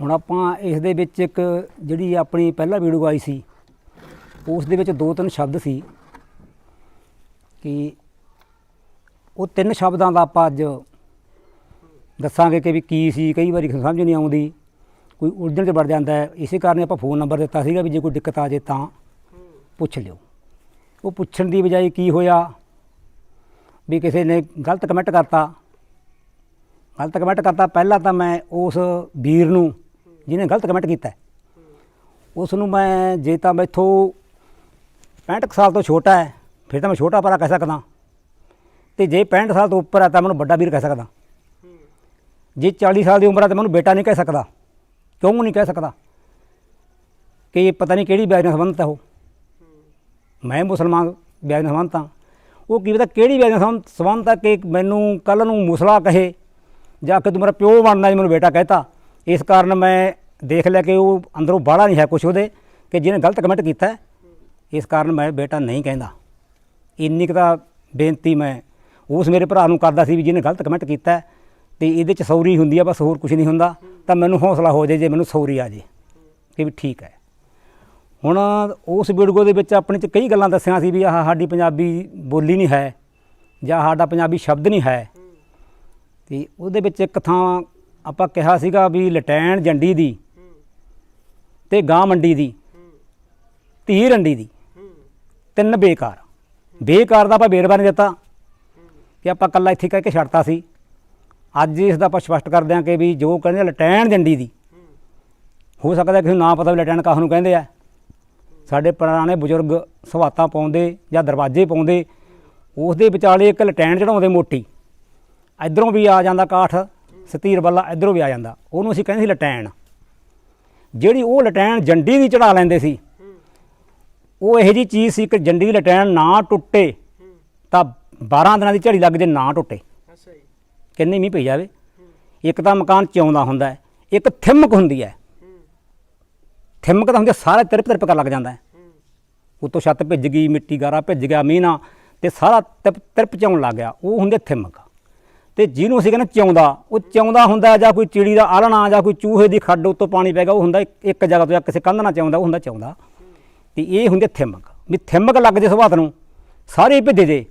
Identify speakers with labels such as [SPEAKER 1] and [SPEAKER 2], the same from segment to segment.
[SPEAKER 1] ਹੁਣ ਆਪਾਂ ਇਸ ਦੇ ਵਿੱਚ ਇੱਕ ਜਿਹੜੀ ਆਪਣੀ ਪਹਿਲਾ ਵੀਡੀਓ ਆਈ ਸੀ, ਉਸ ਦੇ ਵਿੱਚ ਦੋ ਤਿੰਨ ਸ਼ਬਦ ਸੀ ਕਿ ਉਹ ਤਿੰਨ ਸ਼ਬਦਾਂ ਦਾ ਆਪਾਂ ਅੱਜ ਦੱਸਾਂਗੇ ਕਿ ਵੀ ਕੀ ਸੀ, ਕਈ ਵਾਰੀ ਸਮਝ ਨਹੀਂ ਆਉਂਦੀ, ਕੋਈ ਉਲਝਣ 'ਚ ਵੜ ਜਾਂਦਾ ਹੈ। ਇਸੇ ਕਾਰਨ ਆਪਾਂ ਫੋਨ ਨੰਬਰ ਦਿੱਤਾ ਸੀਗਾ ਵੀ ਜੇ ਕੋਈ ਦਿੱਕਤ ਆ ਜੇ ਤਾਂ ਪੁੱਛ ਲਿਓ। ਉਹ ਪੁੱਛਣ ਦੀ ਬਜਾਏ ਕੀ ਹੋਇਆ? ਵੀ ਕਿਸੇ ਨੇ ਗਲਤ ਕਮੈਂਟ ਕਰਤਾ। ਗਲਤ ਕਮੈਂਟ ਕਰਤਾ, ਪਹਿਲਾਂ ਤਾਂ ਮੈਂ ਉਸ ਵੀਰ ਨੂੰ ਜਿਹਨੇ ਗਲਤ ਕਮੈਂਟ ਕੀਤਾ ਉਸ ਨੂੰ ਮੈਂ, ਜੇ ਤਾਂ ਮੈਥੋਂ 65 ਕੁ ਸਾਲ ਤੋਂ ਛੋਟਾ ਹੈ, ਫਿਰ ਤਾਂ ਮੈਂ ਛੋਟਾ ਭਰਾ ਕਹਿ ਸਕਦਾ। ਤੇ ਜੇ 65 ਸਾਲ ਤੋਂ ਉੱਪਰ ਹੈ, ਤਾਂ ਮੈਨੂੰ ਵੱਡਾ ਵੀਰ ਕਹਿ ਸਕਦਾ। ਜੇ 40 ਸਾਲ ਦੀ ਉਮਰ ਹੈ, ਤਾਂ ਮੈਨੂੰ ਬੇਟਾ ਨਹੀਂ ਕਹਿ ਸਕਦਾ। ਕਿਉਂ ਨਹੀਂ ਕਹਿ ਸਕਦਾ? ਕਿ ਇਹ ਪਤਾ ਨਹੀਂ ਕਿਹੜੀ ਵਿਆਜ ਨਾਲ ਸੰਬੰਧਿਤ ਹੈ ਉਹ। ਮੈਂ ਮੁਸਲਮਾਨ ਵਿਆਜ ਨਾਲ ਸੰਬੰਧਿਤ ਹਾਂ। ਉਹ ਕੀ ਪਤਾ ਕਿਹੜੀ ਵਿਆਜ ਨਾਲ ਸੰਬੰਧ- ਸੰਬੰਧਿਤ ਹੈ ਕਿ ਮੈਨੂੰ ਕੱਲ ਨੂੰ ਮੁਸਲਾ ਕਹੇ, ਜਾਂ ਕਿ ਤੂੰ ਮੇਰਾ ਪਿਓ ਬਣਨਾ, ਜੀ ਮੈਨੂੰ ਬੇਟਾ ਕਹਿਤਾ। ਇਸ ਕਾਰਨ ਮੈਂ ਦੇਖ ਲਿਆ ਕਿ ਉਹ ਅੰਦਰੋਂ ਬਾਹਲਾ ਨਹੀਂ ਹੈ ਕੁਛ ਉਹਦੇ, ਕਿ ਜਿਹਨੇ ਗਲਤ ਕਮੈਂਟ ਕੀਤਾ ਇਸ ਕਾਰਨ ਮੈਂ ਬੇਟਾ ਨਹੀਂ ਕਹਿੰਦਾ। ਇੰਨੀ ਕੁ ਤਾਂ ਬੇਨਤੀ ਮੈਂ ਉਸ ਮੇਰੇ ਭਰਾ ਨੂੰ ਕਰਦਾ ਸੀ ਵੀ ਜਿਹਨੇ ਗਲਤ ਕਮੈਂਟ ਕੀਤਾ ਹੈ, ਤੇ ਇਹਦੇ ਚ ਸੌਰੀ ਹੁੰਦੀ ਆ, ਬਸ ਹੋਰ ਕੁਝ ਨਹੀਂ ਹੁੰਦਾ, ਤਾਂ ਮੈਨੂੰ ਹੌਸਲਾ ਹੋ ਜਾਏ ਜੇ ਮੈਨੂੰ ਸੌਰੀ ਆ ਜੇ, ਕਿ ਵੀ ਠੀਕ ਹੈ। ਹੁਣ ਉਸ ਵੀਡੀਓ ਦੇ ਵਿੱਚ ਆਪਣੇ ਚ ਕਈ ਗੱਲਾਂ ਦੱਸੀਆਂ ਸੀ ਵੀ ਆਹ ਸਾਡੀ ਪੰਜਾਬੀ ਬੋਲੀ ਨਹੀਂ ਹੈ, ਜਾਂ ਸਾਡਾ ਪੰਜਾਬੀ ਸ਼ਬਦ ਨਹੀਂ ਹੈ, ਤੇ ਉਹਦੇ ਵਿੱਚ ਇੱਕ ਥਾਂ ਆਪਾਂ ਕਿਹਾ ਸੀਗਾ ਵੀ ਲਟੈਣ ਜੰਡੀ ਦੀ ਤੇ ਗਾਂ ਮੰਡੀ ਦੀ, ਧੀ ਰੰਡੀ ਦੀ, ਤਿੰਨ ਬੇਕਾਰ। ਬੇਕਾਰ ਦਾ ਆਪਾਂ ਵੇਰਵਾ ਨਹੀਂ ਦਿੱਤਾ ਕਿ ਆਪਾਂ ਕੱਲਾ ਇੱਥੇ ਕਹਿ ਕੇ ਛੱਡਤਾ ਸੀ। ਅੱਜ ਇਸ ਦਾ ਆਪਾਂ ਸਪਸ਼ਟ ਕਰਦੇ ਹਾਂ ਕਿ ਵੀ ਜੋ ਕਹਿੰਦੇ ਲਟੈਣ ਜੰਡੀ ਦੀ, ਹੋ ਸਕਦਾ ਕਿਸੇ ਨੂੰ ਨਾ ਪਤਾ ਵੀ ਲਟੈਣ ਕਾਹ ਨੂੰ ਕਹਿੰਦੇ ਆ। ਸਾਡੇ ਪੁਰਾਣੇ ਬਜ਼ੁਰਗ ਸਵਾਤਾਂ ਪਾਉਂਦੇ ਜਾਂ ਦਰਵਾਜ਼ੇ ਪਾਉਂਦੇ ਉਸ ਦੇ ਵਿਚਾਲੇ ਇੱਕ ਲਟੈਣ ਚੜਾਉਂਦੇ ਮੋਟੀ। ਇਧਰੋਂ ਵੀ ਆ ਜਾਂਦਾ ਕਾਠ ਸਤੀਰ ਬੱਲਾ ਇਧਰੋਂ ਵੀ ਆ ਜਾਂਦਾ। ਉਹਨੂੰ ਅਸੀਂ ਕਹਿੰਦੇ ਸੀ ਲਟੈਣ। ਜਿਹੜੀ ਉਹ ਲਟੈਣ ਜੰਡੀ ਦੀ ਚੜਾ ਲੈਂਦੇ ਸੀ ਉਹ ਇਹੋ ਜੀ ਚੀਜ਼ ਸੀ ਕਿ ਜੰਡੀ ਦੀ ਲਟੈਣ ਨਾ ਟੁੱਟੇ ਤਾਂ 12 ਦਿਨਾਂ ਦੀ ਝੜੀ ਲੱਗ ਜੇ ਨਾ ਟੁੱਟੇ।
[SPEAKER 2] ਅੱਛਾ ਜੀ।
[SPEAKER 1] ਕਿੰਨੀ ਮੀਂਹ ਪਈ ਜਾਵੇ। ਇੱਕ ਤਾਂ ਮਕਾਨ ਚਿਉਂਦਾ ਹੁੰਦਾ ਇੱਕ ਥਿਮਕ ਹੁੰਦੀ ਹੈ। ਥਿਮਕ ਤਾਂ ਹੁੰਦੀ ਸਾਰਾ ਤਿਰਪ ਤਿਰਪ ਕਰ ਲੱਗ ਜਾਂਦਾ ਹੈ। ਉੱਤੋਂ ਛੱਤ ਭਿੱਜ ਗਈ ਮਿੱਟੀ ਗਾਰਾ ਭਿੱਜ ਗਿਆ ਮੀਂਹ ਨਾਲ ਤੇ ਸਾਰਾ ਤਿਰਪ ਤਿਰਪ ਚਾਉਣ ਲੱਗ ਗਿਆ। ਉਹ ਹੁੰਦੇ ਥਿਮਕ। ਤੇ ਜਿਹਨੂੰ ਅਸੀਂ ਕਹਿੰਦੇ ਚਿਉਂਦਾ ਉਹ ਚਿਉਂਦਾ ਹੁੰਦਾ ਜਾਂ ਕੋਈ ਚਿੜੀ ਦਾ ਆਲਣਾ ਜਾਂ ਕੋਈ ਚੂਹੇ ਦੀ ਖੱਡ ਉੱਤੋਂ ਪਾਣੀ ਪੈ ਗਿਆ ਉਹ ਹੁੰਦਾ ਇੱਕ- ਜਗ੍ਹਾ ਤੋਂ ਜਾਂ ਕਿਸੇ ਕੰਧ ਨਾਲ ਚਿਉਂਦਾ ਉਹ ਹੁੰਦਾ ਚਿਉਂਦਾ। ਤੇ ਇਹ ਹੁੰਦੇ ਥਿਮਕ। ਵੀ ਥਿਮਕ ਲੱਗ ਜੇ ਸੁਭਾਤ ਨੂੰ ਸਾਰੇ ਭਿੱਜੇ ਜੇ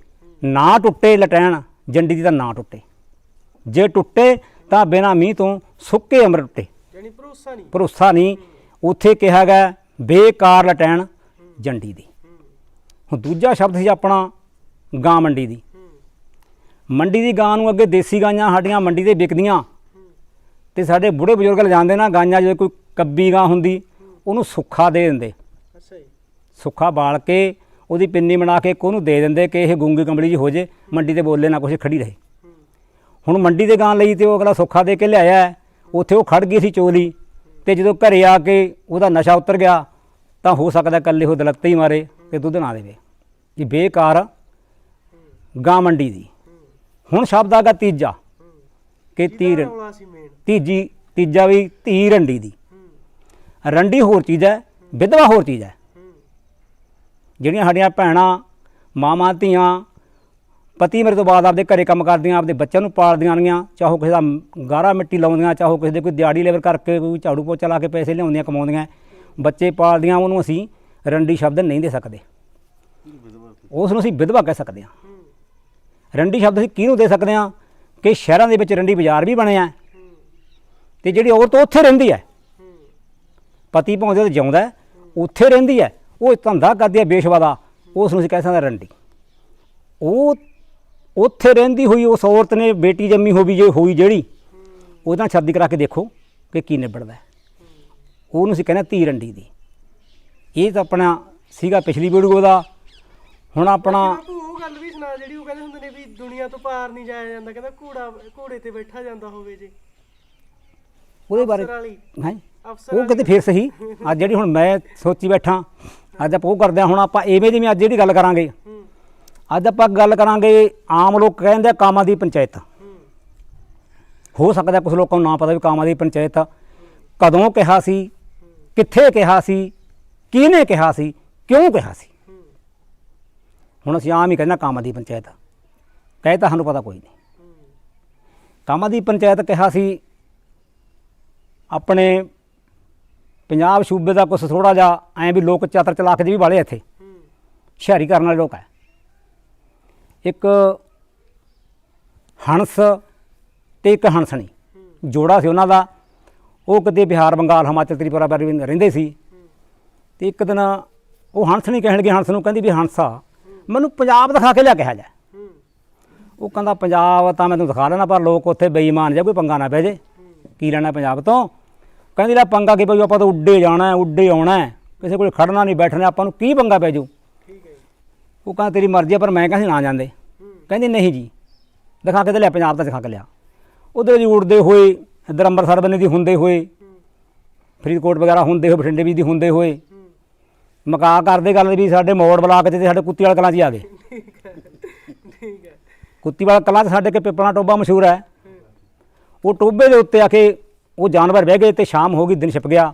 [SPEAKER 1] ਨਾ ਟੁੱਟੇ ਲਟੈਣ ਜੰਡੀ ਦੀ ਤਾਂ ਨਾ ਟੁੱਟੇ। ਜੇ ਟੁੱਟੇ ਤਾਂ ਬਿਨਾਂ ਮੀਂਹ ਤੋਂ ਸੁੱਕੇ ਅਮਰ ਟੁੱਟੇ।
[SPEAKER 2] ਯਾਨੀ ਭਰੋਸਾ ਨਹੀਂ।
[SPEAKER 1] ਭਰੋਸਾ ਨਹੀਂ। ਉੱਥੇ ਕਿਹਾ ਗਿਆ ਬੇਕਾਰ ਲਟੈਣ ਜੰਡੀ ਦੀ। ਹੁਣ ਦੂਜਾ ਸ਼ਬਦ ਸੀ ਆਪਣਾ ਗਾਂ ਮੰਡੀ ਦੀ। ਮੰਡੀ ਦੀ ਗਾਂ ਨੂੰ ਅੱਗੇ ਦੇਸੀ ਗਾਂਆਂ ਸਾਡੀਆਂ ਮੰਡੀ ਤੇ ਵਿਕਦੀਆਂ। ਤੇ ਸਾਡੇ ਬੁੜੇ ਬਜ਼ੁਰਗ ਲਿਜਾਂਦੇ ਨਾ ਗਾਂਆਂ ਜੇ ਕੋਈ ਕੱਬੀ ਗਾਂ ਹੁੰਦੀ ਉਹਨੂੰ ਸੁੱਖਾ ਦੇ ਦਿੰਦੇ।
[SPEAKER 2] ਅੱਛਾ ਜੀ।
[SPEAKER 1] ਸੁੱਖਾ ਬਾਲ ਕੇ ਉਹਦੀ ਪਿੰਨੀ ਬਣਾ ਕੇ ਉਹਨੂੰ ਦੇ ਦਿੰਦੇ ਕਿ ਇਹ ਗੁੰਗੀ ਕੰਬਲੀ ਜੀ ਹੋ ਜੇ ਮੰਡੀ ਤੇ ਬੋਲੇ ਨਾ ਕੁਛ ਖੜੀ ਰਹੇ। ਹੁਣ ਮੰਡੀ ਦੇ ਗਾਂ ਲਈ ਤੇ ਉਹ ਅਗਲਾ ਸੁੱਖਾ ਦੇ ਕੇ ਲਿਆਇਆ। ਉੱਥੇ ਉਹ ਖੜ ਗਈ ਸੀ ਚੋਲੀ ਤੇ ਜਦੋਂ ਘਰੇ ਆ ਕੇ ਉਹਦਾ ਨਸ਼ਾ ਉਤਰ ਗਿਆ ਤਾਂ ਹੋ ਸਕਦਾ ਇਕੱਲੇ ਉਹ ਦਲੱਤੇ ਹੀ ਮਾਰੇ ਤੇ ਦੁੱਧ ਨਾ ਦੇਵੇ। ਇਹ ਬੇਕਾਰ ਗਾਂ ਮੰਡੀ ਦੀ। ਹੁਣ ਸ਼ਬਦ ਆਗਾ ਤੀਜਾ ਕਿ ਤੀਰ ਤੀਜੀ ਤੀਜਾ ਵੀ ਧੀ ਰੰਡੀ ਦੀ। ਰੰਡੀ ਹੋਰ ਚੀਜ਼ ਹੈ ਵਿਧਵਾ ਹੋਰ ਚੀਜ਼ ਹੈ। ਜਿਹੜੀਆਂ ਸਾਡੀਆਂ ਭੈਣਾਂ ਮਾਵਾਂ ਧੀਆਂ ਪਤੀ ਮੇਰੇ ਤੋਂ ਬਾਅਦ ਆਪਦੇ ਘਰੇ ਕੰਮ ਕਰਦੀਆਂ ਆਪਦੇ ਬੱਚਿਆਂ ਨੂੰ ਪਾਲਦੀਆਂ ਨੇਗੀਆਂ ਚਾਹੋ ਕਿਸੇ ਦਾ ਗਾਰਾ ਮਿੱਟੀ ਲਾਉਂਦੀਆਂ ਚਾਹੋ ਕਿਸੇ ਦੇ ਕੋਈ ਦਿਹਾੜੀ ਲੇਬਰ ਕਰਕੇ ਕੋਈ ਝਾੜੂ ਪੋਚਾ ਲਾ ਕੇ ਪੈਸੇ ਲਿਆਉਂਦੀਆਂ ਕਮਾਉਂਦੀਆਂ ਬੱਚੇ ਪਾਲਦੀਆਂ ਉਹਨੂੰ ਅਸੀਂ ਰੰਡੀ ਸ਼ਬਦ ਨਹੀਂ ਦੇ ਸਕਦੇ। ਉਸ ਨੂੰ ਅਸੀਂ ਵਿਧਵਾ ਕਹਿ ਸਕਦੇ ਹਾਂ। ਰੰਡੀ ਸ਼ਬਦ ਅਸੀਂ ਕਿਹਨੂੰ ਦੇ ਸਕਦੇ ਹਾਂ? ਕਿ ਸ਼ਹਿਰਾਂ ਦੇ ਵਿੱਚ ਰੰਡੀ ਬਾਜ਼ਾਰ ਵੀ ਬਣਿਆ ਆ। ਤੇ ਜਿਹੜੀ ਔਰਤ ਉੱਥੇ ਰਹਿੰਦੀ ਹੈ, ਪਤੀ ਭਾਉਂਦੇ ਤੇ ਜਿਉਂਦਾ ਉੱਥੇ ਰਹਿੰਦੀ ਹੈ, ਉਹ ਧੰਦਾ ਕਰਦੀ ਹੈ ਬੇਸ਼ਵਾ ਦਾ, ਉਸ ਨੂੰ ਅਸੀਂ ਕਹਿ ਸਕਦੇ ਰੰਡੀ। ਉਹ ਉੱਥੇ ਰਹਿੰਦੀ ਹੋਈ ਉਸ ਔਰਤ ਨੇ ਬੇਟੀ ਜੰਮੀ ਹੋਈ ਜੇ ਹੋਈ ਜਿਹੜੀ ਉਹਦੇ ਨਾਲ ਸ਼ਾਦੀ ਕਰਾ ਕੇ ਦੇਖੋ ਕਿ ਕੀ ਨਿਬੜਦਾ ਉਹਨੂੰ ਅਸੀਂ ਕਹਿੰਦੇ ਧੀ ਰੰਡੀ ਦੀ। ਇਹ ਤਾਂ ਆਪਣਾ ਸੀਗਾ ਪਿਛਲੀ ਵੀਡੀਓ ਦਾ ਹੁਣ ਆਪਣਾ
[SPEAKER 2] ਬਾਪੂ ਉਹ ਗੱਲ ਵੀ ਸੁਣਾ ਜਿਹੜੀ ਉਹ ਕਹਿੰਦੇ ਹੁੰਦੇ ਨੇ ਵੀ ਦੁਨੀਆ ਤੋਂ ਪਾਰ ਨਹੀਂ ਜਾਇਆ ਜਾਂਦਾ ਕਹਿੰਦਾ ਘੋੜਾ ਘੋੜੇ ਤੇ ਬੈਠਾ ਜਾਂਦਾ ਹੋਵੇ ਜੇ।
[SPEAKER 1] ਉਹਦੇ ਬਾਰੇ
[SPEAKER 2] ਅਫਸਰ ਵਾਲੀ।
[SPEAKER 1] ਹੈ?
[SPEAKER 2] ਅਫਸਰ
[SPEAKER 1] ਉਹ ਕਿਤੇ ਫੇਰ ਸਹੀ। ਅੱਜ ਜਿਹੜੀ ਹੁਣ ਮੈਂ ਸੋਚੀ ਬੈਠਾ ਅੱਜ ਆਪਾਂ ਉਹ ਕਰਦੇ ਹਾਂ ਹੁਣ ਆਪਾਂ ਐਵੇਂ ਜਿਵੇਂ ਅੱਜ ਜਿਹੜੀ ਗੱਲ ਕਰਾਂਗੇ।
[SPEAKER 2] ਹੂੰ।
[SPEAKER 1] ਅੱਜ ਆਪਾਂ ਗੱਲ ਕਰਾਂਗੇ ਆਮ ਲੋਕ ਕਹਿੰਦੇ ਆ ਕਾਮਾਂ ਦੀ ਪੰਚਾਇਤ।
[SPEAKER 2] ਹੂੰ।
[SPEAKER 1] ਹੋ ਸਕਦਾ ਕੁਝ ਲੋਕਾਂ ਨੂੰ ਨਾ ਪਤਾ ਵੀ ਕਾਮਾਂ ਦੀ ਪੰਚਾਇਤ। ਕਦੋਂ ਕਿਹਾ ਸੀ ਕਿੱਥੇ ਕਿਹਾ ਸੀ ਕਿਹਨੇ ਕਿਹਾ ਸੀ ਕਿਉਂ ਕਿਹਾ ਸੀ? ਹੁਣ ਅਸੀਂ ਆਮ ਹੀ ਕਹਿੰਦਾ ਹਾਂ ਦੀ ਪੰਚਾਇਤ। ਕਹੇ ਤਾਂ ਸਾਨੂੰ ਪਤਾ ਕੋਈ ਨਹੀਂ। ਕਾਮਾ ਦੀ ਪੰਚਾਇਤ ਕਿਹਾ ਸੀ, ਆਪਣੇ ਪੰਜਾਬ ਸੂਬੇ ਦਾ ਕੁਛ ਥੋੜਾ ਜਿਹਾ ਐਂ ਵੀ ਲੋਕ ਚਾਤਰ ਚਲਾਕ ਜਿਹੇ ਵੀ ਵਾਲੇ ਇੱਥੇ।
[SPEAKER 2] ਹੂੰ
[SPEAKER 1] ਕਰਨ ਵਾਲੇ ਲੋਕ ਹੈ ਇੱਕ ਹੰਸ ਤੇ ਇੱਕ ਹੰਸਣੀ। ਜੋੜਾ ਸੀ ਉਹਨਾਂ ਦਾ। ਉਹ ਕਿਤੇ ਬਿਹਾਰ, ਬੰਗਾਲ, ਹਿਮਾਚਲ, ਤ੍ਰਿਪੁਰਾ ਬਾਰੇ ਰਹਿੰਦੇ ਸੀ। ਤੇ ਇੱਕ ਦਿਨ ਉਹ ਹੰਸਣੀ ਕਹਿਣ ਲੱਗੀ ਹੰਸ ਨੂੰ ਕਹਿੰਦੀ ਵੀ ਹੰਸਾ ਮੈਨੂੰ ਪੰਜਾਬ ਦਿਖਾ ਕੇ ਲਿਆ ਕਿਹਾ ਜਾ। ਉਹ ਕਹਿੰਦਾ ਪੰਜਾਬ ਤਾਂ ਮੈਂ ਤੁਹਾਨੂੰ ਦਿਖਾ ਲੈਣਾ ਪਰ ਲੋਕ ਉੱਥੇ ਬੇਈਮਾਨ ਜੇ ਕੋਈ ਪੰਗਾ ਨਾ ਪੈ ਜੇ। ਕੀ ਲੈਣਾ ਪੰਜਾਬ ਤੋਂ? ਕਹਿੰਦੀ ਲੈ ਪੰਗਾ ਕੀ ਪਊ ਆਪਾਂ ਤਾਂ ਉੱਡੇ ਜਾਣਾ ਉੱਡੇ ਆਉਣਾ ਕਿਸੇ ਕੋਲ ਖੜਨਾ ਨਹੀਂ ਬੈਠਣਾ ਆਪਾਂ ਨੂੰ ਕੀ ਪੰਗਾ ਪੈ ਜੂ?
[SPEAKER 2] ਠੀਕ ਹੈ ਜੀ।
[SPEAKER 1] ਉਹ ਕਹਿੰਦਾ ਤੇਰੀ ਮਰਜ਼ੀ ਆ ਪਰ ਮੈਂ ਕਹਿੰਦੀ ਨਾ ਜਾਂਦੇ। ਕਹਿੰਦੀ ਨਹੀਂ ਜੀ ਦਿਖਾ ਕੇ ਤੇ ਲਿਆ ਪੰਜਾਬ ਦਾ ਦਿਖਾ ਕੇ ਲਿਆ। ਉਧਰ ਜੀ ਉੜਦੇ ਹੋਏ ਇੱਧਰ ਅੰਮ੍ਰਿਤਸਰ ਬੰਨੇ ਦੀ ਹੁੰਦੇ ਹੋਏ ਫਰੀਦਕੋਟ ਵਗੈਰਾ ਹੁੰਦੇ ਹੋਏ ਬਠਿੰਡੇ ਵੀ ਦੀ ਹੁੰਦੇ ਹੋਏ ਮਕਾ ਕਰਦੇ ਗੱਲ ਵੀ ਸਾਡੇ ਮੋੜ ਬਲਾਕ 'ਚ ਤੇ ਸਾਡੇ ਕੁੱਤੀ ਵਾਲਾ ਕਲਾਂ 'ਚ ਹੀ ਆ ਗਏ।
[SPEAKER 2] ਠੀਕ ਹੈ ਠੀਕ ਹੈ
[SPEAKER 1] ਕੁੱਤੀ ਵਾਲਾ ਕਲਾਂ 'ਚ ਸਾਡੇ ਕੇ ਪਿੱਪਲਾ ਟੋਬਾ ਮਸ਼ਹੂਰ ਹੈ। ਉਹ ਟੋਬੇ ਦੇ ਉੱਤੇ ਆ ਕੇ ਉਹ ਜਾਨਵਰ ਬਹਿ ਗਏ ਤੇ ਸ਼ਾਮ ਹੋ ਗਈ, ਦਿਨ ਛਿਪ ਗਿਆ।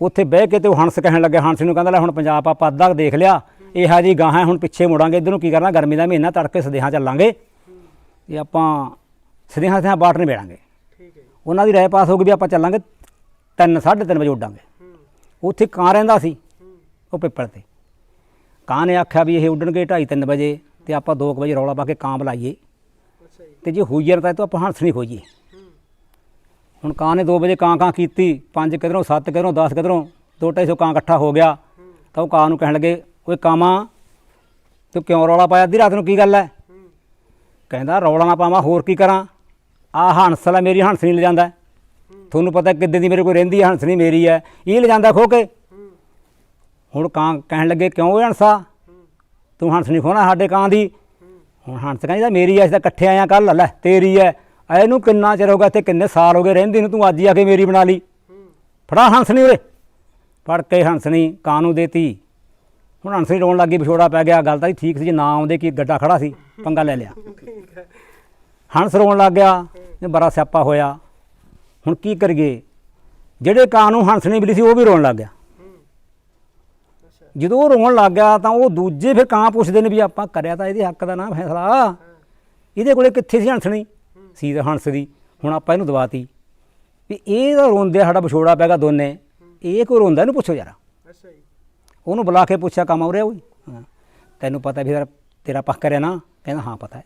[SPEAKER 1] ਉੱਥੇ ਬਹਿ ਕੇ ਤੇ ਉਹ ਹੰਸ ਕਹਿਣ ਲੱਗਿਆ ਹੰਸ ਨੂੰ ਕਹਿੰਦਾ, ਲੈ ਹੁਣ ਪੰਜਾਬ ਆਪਾਂ ਅੱਧਾ ਕੁ ਦੇਖ ਲਿਆ। ਇਹੋ ਜੀ ਗਾਹਾਂ ਹੁਣ ਪਿੱਛੇ ਮੁੜਾਂਗੇ, ਇੱਧਰ ਨੂੰ ਕੀ ਕਰਨਾ? ਗਰਮੀ ਦਾ ਮਹੀਨਾ, ਤੜਕੇ ਸਦੇਹਾਂ ਚੱਲਾਂਗੇ। ਤੇ ਆਪਾਂ ਸਦੇਹਾਂ ਸਦੇਹਾਂ ਬਾਟ ਨਹੀਂ ਬੈਠਾਂਗੇ
[SPEAKER 2] ਠੀਕ ਹੈ
[SPEAKER 1] ਉਹਨਾਂ ਦੀ ਰਾਏ ਪਾਸ ਹੋ ਗਈ ਵੀ ਆਪਾਂ ਚੱਲਾਂਗੇ 3 3:30 ਵਜੇ ਉੱਡਾਂਗੇ। ਉੱਥੇ ਕਾਂ ਰਹਿੰਦਾ ਸੀ। ਉਹ ਪਿੱਪਲ ਤੇ। ਕਾਂ ਨੇ ਆਖਿਆ ਵੀ ਇਹ ਉੱਡਣਗੇ 2:30 3 ਵਜੇ ਤੇ ਆਪਾਂ 2 ਵਜੇ ਰੌਲਾ ਪਾ ਕੇ ਕਾਂ ਬੁਲਾਈਏ। ਤੇ ਜੇ ਹੋਈ ਜਾਂਦਾ ਤਾਂ ਆਪਾਂ ਹੰਸਣੀ ਖੋਜੀਏ।
[SPEAKER 2] ਹੂੰ।
[SPEAKER 1] ਹੁਣ ਕਾਂ ਨੇ 2 ਵਜੇ ਕਾਂ ਕਾਂ ਕੀਤੀ 5 ਕਿਧਰੋਂ 7 ਕਿਧਰੋਂ 10 ਕਿਧਰੋਂ 2-250 ਕਾਂ ਇਕੱਠਾ ਹੋ ਗਿਆ। ਤਾਂ ਉਹ ਕਾਂ ਨੂੰ ਕਹਿਣ ਲੱਗੇ ਓਏ ਕਾਮਾ ਤੂੰ ਕਿਉਂ ਰੌਲਾ ਪਾਇਆ? ਅੱਧੀ ਰਾਤ ਨੂੰ ਕੀ ਗੱਲ ਹੈ। ਕਹਿੰਦਾ ਰੌਲਾ ਨਾ ਪਾਵਾਂ ਹੋਰ ਕੀ ਕਰਾਂ? ਆ ਹੰਸਲਾ ਮੇਰੀ ਹੰਸਣੀ ਲੈ ਜਾਂਦਾ ਤੁਹਾਨੂੰ ਪਤਾ ਕਿੱਦਾਂ ਦੀ ਮੇਰੇ ਕੋਲ ਰਹਿੰਦੀ ਹੈ ਹੰਸਣੀ ਮੇਰੀ ਹੈ। ਇਹ ਲੈ ਜਾਂਦਾ ਖੋ ਕੇ। ਹੁਣ ਕਾਂ ਕਹਿਣ ਲੱਗੇ, ਕਿਉਂ ਓਏ ਹੰਸਾ ਤੂੰ ਹੰਸ ਨਹੀਂ ਖੋਣਾ ਸਾਡੇ ਕਾਂ ਦੀ? ਹੁਣ ਹੰਸ ਕਹਿੰਦੀ ਤਾਂ ਮੇਰੀ ਐ ਅਸੀਂ ਤਾਂ ਇਕੱਠੇ ਆਇਆ ਕੱਲ ਲੈ, ਤੇਰੀ ਐ। ਇਹਨੂੰ ਕਿੰਨਾ ਚਿਰ ਹੋ ਗਿਆ ਇੱਥੇ, ਕਿੰਨੇ ਸਾਲ ਹੋ ਗਏ ਰਹਿੰਦੀ ਨੂੰ ਤੂੰ ਅੱਜ ਹੀ ਆ ਕੇ ਮੇਰੀ ਬਣਾ ਲਈ? ਫੜਾ ਹੰਸ ਨਹੀਂ ਉਰੇ। ਫੜ ਕੇ ਹੰਸ ਨਹੀਂ ਕਾਂ ਨੂੰ ਦੇਤੀ। ਹੁਣ ਹੰਸਣੀ ਰੋਣ ਲੱਗੀ ਵਿਛੋੜਾ ਪੈ ਗਿਆ। ਗੱਲ ਤਾਂ ਜੀ ਠੀਕ ਸੀ, ਜੇ ਨਾ ਆਉਂਦੇ ਕਿ ਗੱਡਾ ਖੜਾ ਸੀ, ਪੰਗਾ ਲੈ ਲਿਆ। ਹੰਸ ਰੋਣ ਲੱਗ ਗਿਆ, ਇਹ ਬੜਾ ਸਿਆਪਾ ਹੋਇਆ। ਹੁਣ ਕੀ ਕਰੀਏ? ਜਿਹੜੇ ਕਾਂ ਨੂੰ ਹੰਸ ਨਹੀਂ ਮਿਲੀ ਸੀ, ਉਹ ਵੀ ਰੋਣ ਲੱਗ ਗਿਆ। ਜਦੋਂ ਉਹ ਰੋਣ ਲੱਗ ਗਿਆ ਤਾਂ ਉਹ ਦੂਜੇ ਫਿਰ ਕਾਂ ਪੁੱਛਦੇ ਨੇ ਵੀ ਆਪਾਂ ਕਰਿਆ ਤਾਂ ਇਹਦੇ ਹੱਕ ਦਾ ਨਾ ਫੈਸਲਾ। ਇਹਦੇ ਕੋਲੇ ਕਿੱਥੇ ਸੀ ਹੰਸਣੀ ਸੀ ਤਾਂ ਹੰਸ ਦੀ। ਹੁਣ ਆਪਾਂ ਇਹਨੂੰ ਦਵਾਤੀ। ਵੀ ਇਹ ਤਾਂ ਰੋਂਦੇ ਸਾਡਾ ਵਿਛੋੜਾ ਪੈ ਗਿਆ ਦੋਨੇ। ਇਹ ਕੋਈ ਰੋਂਦਾ ਇਹਨੂੰ ਪੁੱਛੋ
[SPEAKER 2] ਅੱਛਾ ਜੀ।
[SPEAKER 1] ਉਹਨੂੰ ਬੁਲਾ ਕੇ ਪੁੱਛਿਆ ਕੰਮ ਹੋ ਰਿਹਾ ਓਏ ਹਾਂ। ਤੈਨੂੰ ਪਤਾ ਵੀ ਤੇਰਾ ਤੇਰਾ ਪੱਖ ਕਰਿਆ ਨਾ? ਕਹਿੰਦਾ ਹਾਂ ਪਤਾ ਹੈ।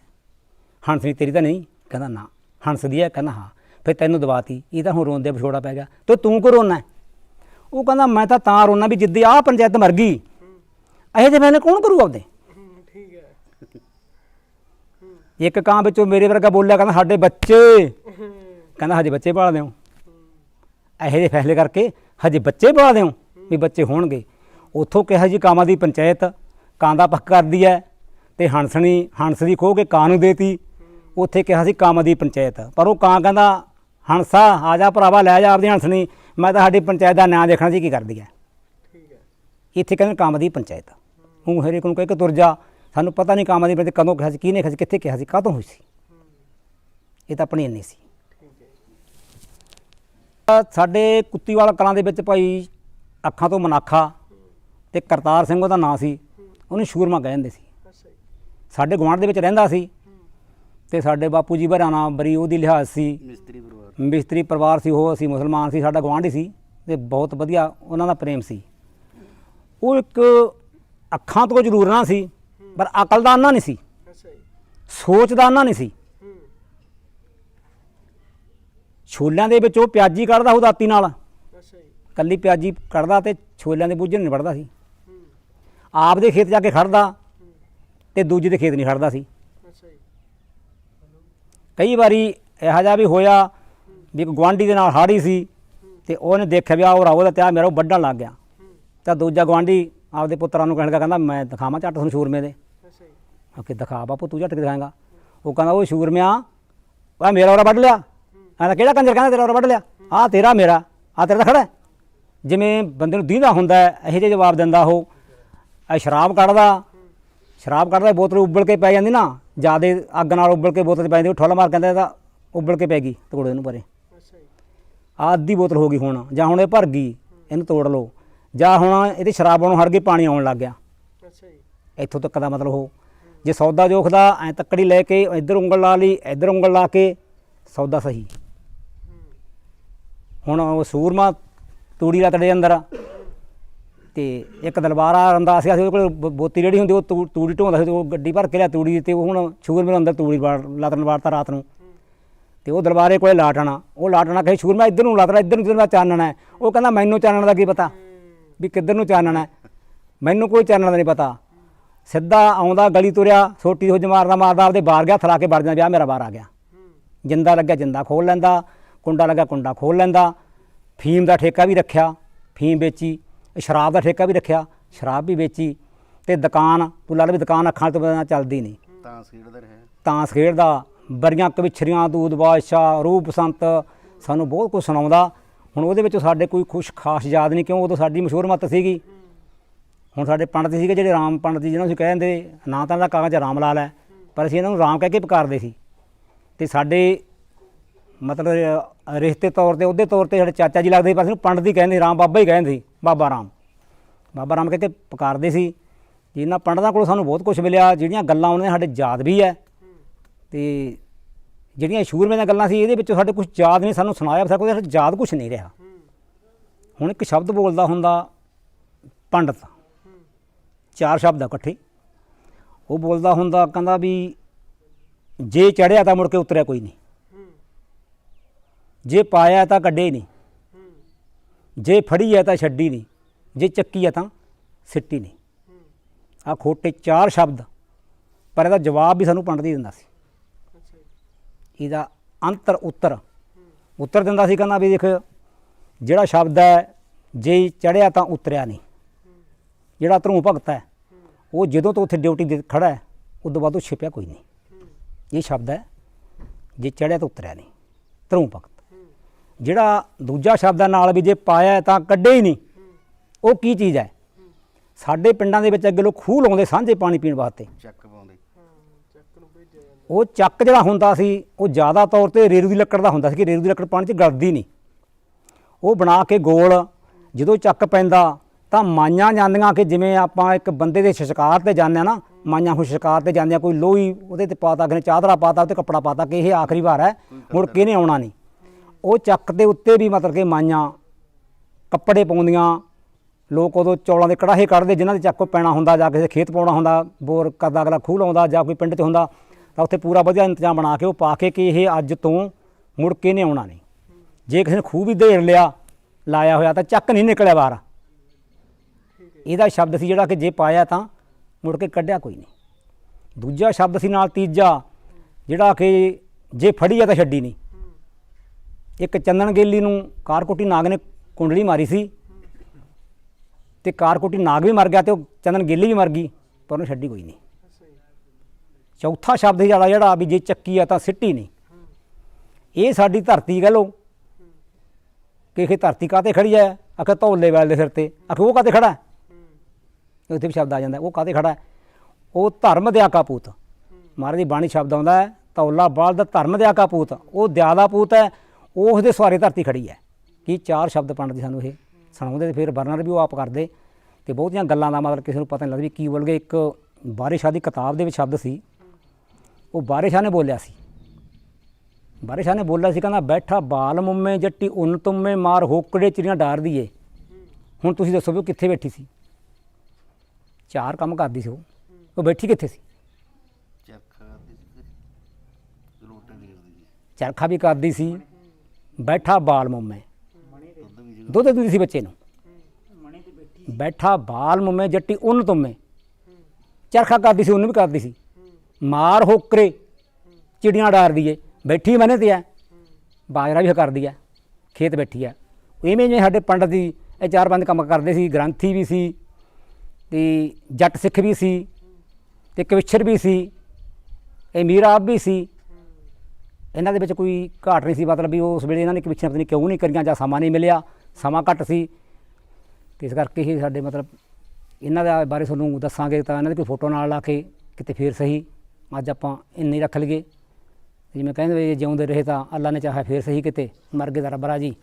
[SPEAKER 1] ਹੰਸਣੀ ਤੇਰੀ ਤਾਂ ਨਹੀਂ? ਕਹਿੰਦਾ ਨਾ। ਹੰਸ ਦੀ ਹੈ ਕਹਿੰਦਾ ਹਾਂ। ਫਿਰ ਤੈਨੂੰ ਦਵਾਤੀ। ਇਹ ਤਾਂ ਹੁਣ ਰੋਂਦੇ ਵਿਛੋੜਾ ਪੈ ਗਿਆ। ਤੇ ਤੂੰ ਕਿਉਂ ਰੋਣਾ ਉਹ ਕਹਿੰਦਾ, ਮੈਂ ਤਾਂ ਤਾਂ ਰੋਣਾ ਵੀ ਜਿੱਦੀ ਆਹ ਪੰਚਾਇਤ ਮਰ ਗਈ, ਇਹੋ ਜਿਹੇ ਜੇ ਮੈਨੇ ਕੌਣ ਕਰੂ ਆਪਦੇ?
[SPEAKER 2] ਠੀਕ ਹੈ
[SPEAKER 1] ਇੱਕ ਕਾਂ ਵਿੱਚੋਂ ਮੇਰੇ ਵਰਗਾ ਬੋਲਿਆ ਕਹਿੰਦਾ, ਸਾਡੇ ਬੱਚੇ। ਕਹਿੰਦਾ, ਹਜੇ ਬੱਚੇ ਪਾਲ ਦਿਓ। ਇਹੋ ਜਿਹੇ ਫੈਸਲੇ ਕਰਕੇ ਹਜੇ ਬੱਚੇ ਪਾਲ ਦਿਓ ਵੀ ਬੱਚੇ ਹੋਣਗੇ। ਉਥੋਂ ਕਿਹਾ ਜੀ ਕਾਮਾਂ ਦੀ ਪੰਚਾਇਤ ਕਾਂ ਦਾ ਪੱਖ ਕਰਦੀ ਹੈ ਤੇ ਹੰਸਣੀ, ਹੰਸ ਦੀ ਖੋ ਕੇ ਕਾਂ ਨੂੰ ਦੇਤੀ। ਉੱਥੇ ਕਿਹਾ ਸੀ ਕਾਮਾਂ ਦੀ ਪੰਚਾਇਤ। ਪਰ ਉਹ ਕਾਂ ਕਹਿੰਦਾ, ਹੰਸਾ ਆ ਜਾ ਭਰਾਵਾ, ਲੈ ਜਾ ਆਪਦੀ ਹੰਸਣੀ ਮੈਂ ਤਾਂ ਸਾਡੀ ਪੰਚਾਇਤ ਦਾ ਨਾਂ ਦੇਖਣਾ ਸੀ ਕੀ ਕਰਦੀ ਹੈ?
[SPEAKER 2] ਠੀਕ ਹੈ।
[SPEAKER 1] ਇੱਥੇ ਕਹਿੰਦੇ ਕਾਮਾਂ ਦੀ ਪੰਚਾਇਤ। ਉਹ ਹਰੇਕ ਨੂੰ ਕਹਿ ਕੇ ਤੁਰ ਜਾ। ਸਾਨੂੰ ਪਤਾ ਨਹੀਂ ਕਾਮਾਂ ਦੀ ਪੰਚਾਇਤ ਕਦੋਂ ਕਿਹਾ ਸੀ ਕਿਹਨੇ ਕਿਹਾ ਸੀ ਕਿੱਥੇ ਕਿਹਾ ਸੀ ਕਾਹਤੋਂ ਹੋਈ ਸੀ? ਇਹ ਤਾਂ ਆਪਣੀ ਇੰਨੀ ਸੀ।
[SPEAKER 2] ਹੈ।
[SPEAKER 1] ਸਾਡੇ ਕੁੱਤੀਵਾਲ ਕਲਾਂ ਦੇ ਵਿੱਚ ਭਾਈ ਅੱਖਾਂ ਤੋਂ ਮਨਾਖਾ ਤੇ ਕਰਤਾਰ ਸਿੰਘ ਉਹਦਾ ਨਾਂ ਸੀ ਉਹਨੂੰ ਸ਼ੂਰਮਾ ਕਹਿ ਜਾਂਦੇ ਸੀ। ਸਾਡੇ ਗੁਆਂਢ ਦੇ ਵਿੱਚ ਰਹਿੰਦਾ ਸੀ
[SPEAKER 2] ਹੂੰ।
[SPEAKER 1] ਤੇ ਸਾਡੇ ਬਾਪੂ ਜੀ ਬਰਾਨਾ ਬਰੀ ਉਹਦੀ ਲਿਹਾਜ਼ ਸੀ।
[SPEAKER 3] ਮਿਸਤਰੀ ਪਰਿਵਾਰ
[SPEAKER 1] ਮਿਸਤਰੀ ਪਰਿਵਾਰ ਸੀ ਉਹ ਅਸੀਂ ਮੁਸਲਮਾਨ ਸੀ ਸਾਡਾ ਗੁਆਂਢੀ ਸੀ ਤੇ ਬਹੁਤ ਵਧੀਆ ਉਹਨਾਂ ਦਾ ਪ੍ਰੇਮ ਸੀ। ਉਹ ਇੱਕ ਅੱਖਾਂ ਤੋਂ ਜ਼ਰੂਰ ਨਾ ਸੀ ਪਰ ਅਕਲ ਦਾ ਅੰਨਾ ਨਹੀਂ ਸੀ ਸੋਚ ਦਾ ਅੰਨਾ ਨਹੀਂ ਸੀ। ਛੋਲਿਆਂ ਦੇ ਵਿੱਚ ਉਹ ਪਿਆਜੀ ਕੱਢਦਾ ਉਹ ਦਾਤੀ ਨਾਲ। ਕੱਲੀ ਪਿਆਜੀ ਕੱਢਦਾ ਤੇ ਛੋਲਿਆਂ ਦੇ ਬੂਝੇ ਨਹੀਂ ਵੜਦਾ ਸੀ। ਆਪ ਦੇ ਖੇਤ ਜਾ ਕੇ ਖੜਦਾ ਤੇ ਦੂਜੇ ਦੇ ਖੇਤ ਨਹੀਂ ਖੜਦਾ ਸੀ। ਕਈ ਵਾਰੀ ਇਹੋ ਜਿਹਾ ਵੀ ਹੋਇਆ ਵੀ ਇੱਕ ਗੁਆਂਢੀ ਦੇ ਨਾਲ ਹਾੜੀ ਸੀ ਤੇ ਉਹਨੇ ਦੇਖਿਆ ਵੀ ਆਹ ਰਾਵੋ ਦਾ ਤਿਆ ਮੇਰਾ ਉਹ ਵੱਢਣ ਲੱਗ ਗਿਆ। ਤਾਂ ਦੂਜਾ ਗੁਆਂਢੀ ਆਪਦੇ ਪੁੱਤਰਾਂ ਨੂੰ ਕਹਿਣ ਲੱਗਾ ਕਹਿੰਦਾ, ਮੈਂ ਦਿਖਾਵਾਂ ਝੱਟ ਤੁਹਾਨੂੰ ਸ਼ੂਰਮੇ ਦੇ।
[SPEAKER 2] ਅੱਛਾ
[SPEAKER 1] ਕਿ ਦਿਖਾ ਬਾਪੂ, ਤੂੰ ਝੱਟ ਕੇ ਦਿਖਾਏਗਾ। ਉਹ ਕਹਿੰਦਾ ਉਹ ਸ਼ੂਰਮਿਆ ਆ ਮੇਰਾ ਔਰਾ ਵੱਢ ਲਿਆ। ਆ ਕਿਹੜਾ ਕੰਜਰ? ਕਹਿੰਦਾ, ਤੇਰਾ ਔਰਾ ਵੱਢ ਲਿਆ। ਆ ਤੇਰਾ ਮੇਰਾ ਆ ਤੇਰਾ ਤਾਂ ਖੜਾ ਜਿਵੇਂ ਬੰਦੇ ਨੂੰ ਦੀਂਦਾ ਹੁੰਦਾ ਇਹੋ ਜਿਹੇ ਜਵਾਬ ਦਿੰਦਾ ਉਹ। ਆ ਸ਼ਰਾਬ ਕੱਢਦਾ ਸ਼ਰਾਬ ਕੱਢਦਾ, ਬੋਤਲ ਉਬਲ ਕੇ ਪੈ ਜਾਂਦੀ ਨਾ, ਜਿਆਦੇ ਅੱਗ ਨਾਲ ਉਬਲ ਕੇ ਬੋਤਲ ਪੈ ਜਾਂਦੀ, ਉਹ ਠੋਲ ਮਾਰ ਕਹਿੰਦਾ ਤਾਂ ਉਬਲ ਕੇ ਪੈ ਗਈ ਤੋੜੋ ਇਹਨੂੰ ਪਰੇ।
[SPEAKER 2] ਅੱਛਾ ਜੀ
[SPEAKER 1] ਆ ਅੱਧੀ ਬੋਤਲ ਹੋ ਗਈ ਹੁਣ ਜਾਂ ਹੁਣ ਇਹ ਭਰ ਗਈ ਇਹਨੂੰ ਤੋੜ ਲਓ। ਜਾਂ ਹੁਣ ਇਹਦੇ ਸ਼ਰਾਬ ਆਉਣੋਂ ਹਟ ਗਈ ਪਾਣੀ ਆਉਣ ਲੱਗ ਗਿਆ।
[SPEAKER 2] ਅੱਛਾ ਜੀ।
[SPEAKER 1] ਇੱਥੋਂ ਤੱਕ ਦਾ ਮਤਲਬ ਉਹ। ਜੇ ਸੌਦਾ ਜੋਖਦਾ ਐ ਤੱਕੜੀ ਲੈ ਕੇ ਇੱਧਰ ਉਂਗਲ ਲਾ ਲਈ ਇੱਧਰ ਉਂਗਲ ਲਾ ਕੇ ਸੌਦਾ ਸਹੀ।
[SPEAKER 2] ਹੂੰ
[SPEAKER 1] ਹੁਣ ਉਹ ਸੂਰਮਾ ਤੂੜੀ ਦਾ ਤੜੇ ਅੰਦਰ ਤੇ ਇੱਕ ਦਲਬਾਰਾ ਰੰਦਾ ਸੀ ਉਹਦੇ ਕੋਲ ਬੋਤੀ ਜਿਹੜੀ ਹੁੰਦੀ ਉਹ ਤੂੜੀ ਢੋਂਦਾ ਸੀ ਉਹ ਗੱਡੀ ਭਰ ਕੇ ਲਿਆ ਤੂੜੀ ਤੇ ਉਹ ਹੁਣ ਸ਼ੂਗਰ ਮੇਰੇ ਅੰਦਰ ਤੂੜੀ ਲਾਤਨ ਵਾੜਤਾ ਰਾਤ ਨੂੰ। ਤੇ ਉਹ ਦਲਬਾਰੇ ਕੋਲੇ ਲਾਟਣਾ ਉਹ ਲਾਟਣਾ ਕਹੇ ਸ਼ੂਗਰ ਮੈਂ ਇੱਧਰ ਨੂੰ ਲਾਤਣਾ ਇੱਧਰ ਨੂੰ ਜਿੱਧਰ ਮੈਂ ਚਾਨਣਾ ਹੈ? ਉਹ ਕਹਿੰਦਾ ਮੈਨੂੰ ਚਾਨਣ ਦਾ ਕੀ ਪਤਾ? ਵੀ ਕਿੱਧਰ ਨੂੰ ਚਾਨਣਾ ਮੈਨੂੰ ਕੋਈ ਚਾਨਣ ਦਾ ਨਹੀਂ ਪਤਾ। ਸਿੱਧਾ ਆਉਂਦਾ ਗਲੀ ਤੁਰਿਆ ਛੋਟੀ ਹੋ ਮਾਰਦਾ ਮਾਰਦਾ ਆਪਦੇ ਬਾਹਰ ਗਿਆ ਥਲਾ ਕੇ ਵੜ ਜਾਂਦਾ ਵਿਆਹ ਮੇਰਾ ਬਾਹਰ ਆ ਗਿਆ। ਜਿੰਦਾ ਲੱਗਿਆ ਜਿੰਦਾ ਖੋਲ ਲੈਂਦਾ ਕੁੰਡਾ ਲੱਗਾ ਕੁੰਡਾ ਖੋਲ ਲੈਂਦਾ। ਫੀਮ ਦਾ ਠੇਕਾ ਵੀ ਰੱਖਿਆ ਫੀਮ ਵੇਚੀ ਸ਼ਰਾਬ ਦਾ ਠੇਕਾ ਵੀ ਰੱਖਿਆ ਸ਼ਰਾਬ ਵੀ ਵੇਚੀ ਤੇ ਦੁਕਾਨ ਤੂੰ ਲਾ ਲੈ ਵੀ ਦੁਕਾਨ ਅੱਖਾਂ ਤੋਂ ਬਿਨਾਂ ਚੱਲਦੀ ਨਹੀਂ।
[SPEAKER 3] ਤਾਂ ਖੇਡਦਾ ਰਿਹਾ।
[SPEAKER 1] ਤਾਂਸ ਖੇਡਦਾ ਬਰੀਆਂ ਕਵਿਛਰੀਆਂ ਦੂਦ ਬਾਦਸ਼ਾਹ, ਰੂਪ ਸੰਤ ਸਾਨੂੰ ਬਹੁਤ ਕੁਝ ਸੁਣਾਉਂਦਾ। ਹੁਣ ਉਹਦੇ ਵਿੱਚੋਂ ਸਾਡੇ ਕੋਈ ਖੁਸ਼ ਖਾਸ ਯਾਦ ਨਹੀਂ, ਕਿਉਂ? ਉਦੋਂ ਸਾਡੀ ਮਸ਼ਹੂਰ ਮੱਤ ਸੀਗੀ। ਹੁਣ ਸਾਡੇ ਪੰਡਤ ਸੀਗੇ ਜਿਹੜੇ ਰਾਮ ਪੰਡਤ ਜੀ, ਜਿਹਨਾਂ ਨੂੰ ਅਸੀਂ ਦਿੰਦੇ, ਨਾਂ ਤਾਂ ਦਾ ਕਾਗਜ਼ ਰਾਮ ਲਾਲ ਹੈ, ਪਰ ਅਸੀਂ ਇਹਨਾਂ ਨੂੰ ਰਾਮ ਕਹਿ ਕੇ ਪੁਕਾਰਦੇ ਸੀ। ਤੇ ਸਾਡੇ ਮਤਲਬ ਰਿਸ਼ਤੇ ਤੌਰ ਤੇ, ਉਹਦੇ ਤੌਰ ਤੇ ਸਾਡੇ ਚਾਚਾ ਜੀ ਲੱਗਦੇ ਸੀ, ਪਰ ਅਸੀਂ ਪੰਡਤ ਹੀ ਕਹਿੰਦੇ, ਰਾਮ ਬਾਬਾ ਹੀ ਕਹਿੰਦੇ ਸੀ, ਬਾਬਾ ਰਾਮ। ਬਾਬਾ ਰਾਮ ਕਹਿ ਕੇ ਪੁਕਾਰਦੇ ਸੀ। ਜਿਨ੍ਹਾਂ ਪੰਡਤਾਂ ਕੋਲੋਂ ਸਾਨੂੰ ਬਹੁਤ ਕੁਝ ਮਿਲਿਆ, ਜਿਹੜੀਆਂ ਗੱਲਾਂ ਉਹਨਾਂ ਨੇ ਸਾਡੇ ਯਾਦ ਵੀ ਹੈ ਤੇ ਜਿਹੜੀਆਂ ਸ਼ੂਰਮੇ ਦੀਆਂ ਗੱਲਾਂ ਸੀ, ਇਹਦੇ ਵਿੱਚੋਂ ਸਾਡੇ ਕੁਝ ਯਾਦ ਨਹੀਂ, ਸਾਨੂੰ ਸੁਣਾਇਆ ਪਰ ਕੋਈ ਸਾਡੇ ਯਾਦ ਕੁਝ ਨਹੀਂ ਰਿਹਾ। ਹੁਣ ਇੱਕ ਸ਼ਬਦ ਬੋਲਦਾ ਹੁੰਦਾ, ਪੰਡਤ। ਚਾਰ ਸ਼ਬਦ ਆ ਇਕੱਠੇ। ਉਹ ਬੋਲਦਾ ਹੁੰਦਾ, ਕਹਿੰਦਾ ਵੀ ਜੇ ਚੜਿਆ ਤਾਂ ਮੁੜ ਕੇ ਉਤਰਿਆ ਕੋਈ ਨਹੀਂ। ਜੇ ਪਾਇਆ ਤਾਂ ਕੱਢੇ ਨਹੀਂ। ਜੇ ਫੜੀ ਹੈ ਤਾਂ ਛੱਡੀ ਨਹੀਂ। ਜੇ ਚੱਕੀ ਹੈ ਤਾਂ ਸਿੱਟੀ ਨਹੀਂ। ਆ ਖੋਟੇ ਚਾਰ ਸ਼ਬਦ। ਪਰ ਇਹਦਾ ਜਵਾਬ ਵੀ ਸਾਨੂੰ ਪੰਡਤ ਹੀ ਦਿੰਦਾ ਸੀ। ਇਹਦਾ ਅੰਤਰ ਉੱਤਰ। ਉੱਤਰ ਦਿੰਦਾ ਸੀ, ਕਹਿੰਦਾ ਵੀ ਦੇਖ, ਜਿਹੜਾ ਸ਼ਬਦ ਹੈ, ਜੇ ਚੜਿਆ ਤਾਂ ਉਤਰਿਆ ਨਹੀਂ। ਜਿਹੜਾ ਧਰੂ ਭਗਤ ਹੈ, ਉਹ ਜਦੋਂ ਤੋਂ ਉੱਥੇ ਡਿਊਟੀ ਦੇ ਖੜਾ ਹੈ ਉਦੋਂ ਬਾਅਦ ਉਹ ਛਿਪਿਆ ਕੋਈ ਨਹੀਂ। ਇਹ ਸ਼ਬਦ ਹੈ, ਜੇ ਚੜਿਆ ਤਾਂ ਉਤਰਿਆ ਨਹੀਂ। ਧਰੂ ਭਗਤ। ਜਿਹੜਾ ਦੂਜਾ ਸ਼ਬਦ ਹੈ ਨਾਲ ਵੀ ਜੇ ਪਾਇਆ ਤਾਂ ਕੱਢੇ ਹੀ ਨਹੀਂ। ਉਹ ਕੀ ਚੀਜ਼ ਹੈ? ਸਾਡੇ ਪਿੰਡਾਂ ਦੇ ਵਿੱਚ ਅੱਗੇ ਲੋਕ ਖੂਹ ਲਾਉਂਦੇ, ਸਾਂਝੇ ਪਾਣੀ ਪੀਣ ਵਾਸਤੇ
[SPEAKER 3] ਚੱਕ ਪਾਉਂਦੇ
[SPEAKER 2] ਹਾਂ ਚੱਕ ਨੂੰ ਭੇਜਿਆ ਜਾਂਦਾ
[SPEAKER 1] ਉਹ ਚੱਕ ਜਿਹੜਾ ਹੁੰਦਾ ਸੀ ਉਹ ਜ਼ਿਆਦਾ ਤੌਰ ਤੇ ਰੇਰੂ ਦੀ ਲੱਕੜ ਦਾ ਹੁੰਦਾ ਸੀ ਕਿ ਰੇਰੂ ਦੀ ਲੱਕੜ ਪਾਣੀ 'ਚ ਗਲਦੀ ਨਹੀਂ। ਉਹ ਬਣਾ ਕੇ ਗੋਲ ਜਦੋਂ ਚੱਕ ਪੈਂਦਾ ਤਾਂ ਮਾਈਆਂ ਜਾਂਦੀਆਂ ਕਿ ਜਿਵੇਂ ਆਪਾਂ ਇੱਕ ਬੰਦੇ ਦੇ ਸ਼ਿਕਾਰ ਤੇ ਜਾਂਦੇ ਆ ਨਾ ਮਾਈਆਂ ਹੁਣ ਸ਼ਿਕਾਰ ਤੇ ਜਾਂਦੀਆਂ ਕੋਈ ਲੋਹੀ ਉਹਦੇ ਤੇ ਪਾਤਾ ਕਿਸੇ ਚਾਦਰਾ ਪਾਤਾ ਉੱਤੇ ਕੱਪੜਾ ਪਾਤਾ ਕਿ ਇਹ ਆਖਰੀ ਵਾਰ ਹੈ ਮੁੜ ਕੇ ਨਹੀਂ ਆਉਣਾ ਨਹੀਂ। ਉਹ ਚੱਕ ਦੇ ਉੱਤੇ ਵੀ ਮਤਲਬ ਕਿ ਮਾਈਆਂ ਕੱਪੜੇ ਪਾਉਂਦੀਆਂ ਲੋਕ ਉਦੋਂ ਚੌਲਾਂ ਦੇ ਕੜਾਹੇ ਕੱਢਦੇ ਜਿਨ੍ਹਾਂ ਦੇ ਚੱਕੋ ਪੈਣਾ ਹੁੰਦਾ ਜਾਂ ਕਿਸੇ ਖੇਤ ਪਾਉਣਾ ਹੁੰਦਾ ਬੋਰ ਕਰਦਾ ਅਗਲਾ ਖੂਹ ਲਾਉਂਦਾ ਜਾਂ ਕੋਈ ਪਿੰਡ 'ਚ ਹੁੰਦਾ ਤਾਂ ਉੱਥੇ ਪੂਰਾ ਵਧੀਆ ਇੰਤਜ਼ਾਮ ਬਣਾ ਕੇ ਉਹ ਪਾ ਕੇ ਕਿ ਇਹ ਅੱਜ ਤੋਂ ਮੁੜ ਕੇ ਨਹੀਂ ਆਉਣਾ ਨਹੀਂ। ਜੇ ਕਿਸੇ ਨੇ ਖੂਹ ਵੀ ਢੇਰ ਲਿਆ, ਲਾਇਆ ਹੋਇਆ ਤਾਂ ਚੱਕ ਨਹੀਂ ਨਿਕਲਿਆ ਬਾਹਰ। ਇਹਦਾ ਸ਼ਬਦ ਸੀ ਜਿਹੜਾ ਕਿ ਜੇ ਪਾਇਆ ਤਾਂ ਮੁੜ ਕੇ ਕੱਢਿਆ ਕੋਈ ਨਹੀਂ। ਦੂਜਾ ਸ਼ਬਦ ਸੀ ਨਾਲ ਤੀਜਾ, ਜਿਹੜਾ ਕਿ ਜੇ ਫੜੀ ਆ ਤਾਂ ਛੱਡੀ ਨਹੀਂ। ਇੱਕ ਚੰਦਨ ਗੇਲੀ ਨੂੰ ਕਾਰਕੋਟੀ ਨਾਗ ਨੇ ਕੁੰਡਲੀ ਮਾਰੀ ਸੀ ਤੇ ਕਾਰਕੋਟੀ ਨਾਗ ਵੀ ਮਰ ਗਿਆ ਤੇ ਉਹ ਚੰਦਨ ਗੇਲੀ ਵੀ ਮਰ ਗਈ, ਪਰ ਉਹਨੇ ਛੱਡੀ ਕੋਈ ਨਹੀਂ। ਚੌਥਾ ਸ਼ਬਦ ਹੀ ਜ਼ਿਆਦਾ ਜਿਹੜਾ ਵੀ ਜੇ ਚੱਕੀ ਆ ਤਾਂ ਸਿੱਟੀ ਨਹੀਂ। ਇਹ ਸਾਡੀ ਧਰਤੀ ਕਹ ਲੋ ਕਿ ਇਹ ਧਰਤੀ ਕਾਤੇ ਖੜੀ ਹੈ? ਆਖੇ ਧੌਲੇ ਵੈਲ ਦੇ ਸਿਰ ਤੇ। ਆਖੇ ਉਹ ਕਾਤੇ ਖੜਾ ਉੱਥੇ ਵੀ ਸ਼ਬਦ ਆ ਜਾਂਦਾ, ਉਹ ਕਾਤੇ ਖੜਾ ਉਹ ਧਰਮ ਦਿਆ ਕਾ ਪੂਤ। ਮਹਾਰਾਜ ਦੀ ਬਾਣੀ ਸ਼ਬਦ ਆਉਂਦਾ ਹੈ, ਧੌਲਾ ਬਾਲ ਦਾ ਧਰਮ ਦਿਆ ਕਾ ਪੂਤ। ਉਹ ਦਿਆ ਦਾ ਪੂਤ ਹੈ, ਉਹ ਉਹਦੇ ਸਵਾਰੇ ਧਰਤੀ ਖੜੀ ਹੈ। ਕੀ ਚਾਰ ਸ਼ਬਦ ਪੰਡਤ ਜੀ ਸਾਨੂੰ ਇਹ ਸੁਣਾਉਂਦੇ ਤੇ ਫਿਰ ਵਰਣਨ ਵੀ ਉਹ ਆਪ ਕਰਦੇ। ਤੇ ਬਹੁਤੀਆਂ ਗੱਲਾਂ ਦਾ ਮਤਲਬ ਕਿਸੇ ਨੂੰ ਪਤਾ ਨਹੀਂ ਲੱਗਦਾ ਵੀ ਕੀ ਬੋਲ ਗਏ। ਇੱਕ ਬਾਰਿਸ਼ ਸ਼ਾਹ ਦੀ ਕਿਤਾਬ ਦੇ ਵਿੱਚ ਸ਼ਬਦ ਸੀ। ਉਹ ਬਾਰਿਸ਼ ਨੇ ਬੋਲਿਆ ਸੀ। ਬਾਰਿਸ਼ ਨੇ ਬੋਲਿਆ ਸੀ ਕਹਿੰਦਾ ਬੈਠਾ ਬਾਲ ਮੁੰਮੇ ਜੱਟੀ ਉਨ ਤੁੰਮੇ ਮਾਰ ਹੋਕੜੇ ਚਿੜੀਆਂ ਡਾਰ ਦੀਏ। ਹੁਣ ਤੁਸੀਂ ਦੱਸੋ ਵੀ ਉਹ ਕਿੱਥੇ ਬੈਠੀ ਸੀ? ਚਾਰ ਕੰਮ ਕਰਦੀ ਸੀ ਉਹ। ਉਹ ਬੈਠੀ ਕਿੱਥੇ ਸੀ?
[SPEAKER 3] ਚਰਖਾ
[SPEAKER 1] ਵੀ ਕਰਦੀ ਸੀ। ਬੈਠਾ ਬਾਲ ਮੁੰਮੇ।
[SPEAKER 3] ਦੁੱਧ
[SPEAKER 1] ਦਿੰਦੀ ਸੀ ਬੱਚੇ ਨੂੰ। ਬੈਠਾ ਬਾਲ ਮੁੰਮੇ ਜੱਟੀ ਉਨ ਤੁੰਮੇ। ਚਰਖਾ ਕਰਦੀ ਸੀ ਉਹਨੂੰ ਵੀ ਕਰਦੀ ਸੀ। ਮਾਰ ਹੋਕਰੇ ਚਿੜੀਆਂ ਡਾਰਦੀ ਏ ਬੈਠੀ ਮਨੇ ਤੇ ਐ। ਬਾਜਰਾ ਵੀ ਕਰਦੀ ਐ। ਖੇਤ ਬੈਠੀ ਐ। ਇਵੇਂ ਜਿਵੇਂ ਸਾਡੇ ਪੰਡਤ ਦੀ ਇਹ ਚਾਰ ਪੰਜ ਕੰਮ ਕਰਦੇ ਸੀ, ਗ੍ਰੰਥੀ ਵੀ ਸੀ, ਤੇ ਜੱਟ ਸਿੱਖ ਵੀ ਸੀ, ਤੇ ਕਵਿਛਰ ਵੀ ਸੀ, ਇਹ ਮੀਰਾ ਆਪ ਵੀ ਸੀ। ਇਹਨਾਂ ਦੇ ਵਿੱਚ ਕੋਈ ਘਾਟ ਨਹੀਂ ਸੀ, ਮਤਲਬ ਵੀ ਉਸ ਵੇਲੇ ਇਹਨਾਂ ਨੇ ਕਵਿਛਰਾਂ ਪਤਨੀ ਕਿਉਂ ਨਹੀਂ ਕਰੀਆਂ ਜਾਂ ਸਮਾਂ ਨਹੀਂ ਮਿਲਿਆ, ਸਮਾਂ ਘੱਟ ਸੀ। ਤੇ ਇਸ ਕਰਕੇ ਹੀ ਸਾਡੇ ਮਤਲਬ ਇਹਨਾਂ ਦੇ ਬਾਰੇ ਤੁਹਾਨੂੰ ਦੱਸਾਂਗੇ ਤਾਂ ਇਹਨਾਂ ਦੀ ਕੋਈ ਫੋਟੋ ਨਾਲ ਲਾ ਕੇ ਕਿਤੇ ਫੇਰ ਸਹੀ। ਅੱਜ ਆਪਾਂ ਇੰਨੇ ਰੱਖ ਲਈਏ। ਜਿਵੇਂ ਕਹਿੰਦੇ ਵੀ ਜਿਉਂਦੇ ਰਹੇ ਤਾਂ ਅੱਲਾ ਨੇ ਚਾਹਿਆ ਫੇਰ ਸਹੀ ਕਿਤੇ, ਮਰ ਗਏ ਤਾਂ ਰੱਬ ਰਾਜੀ।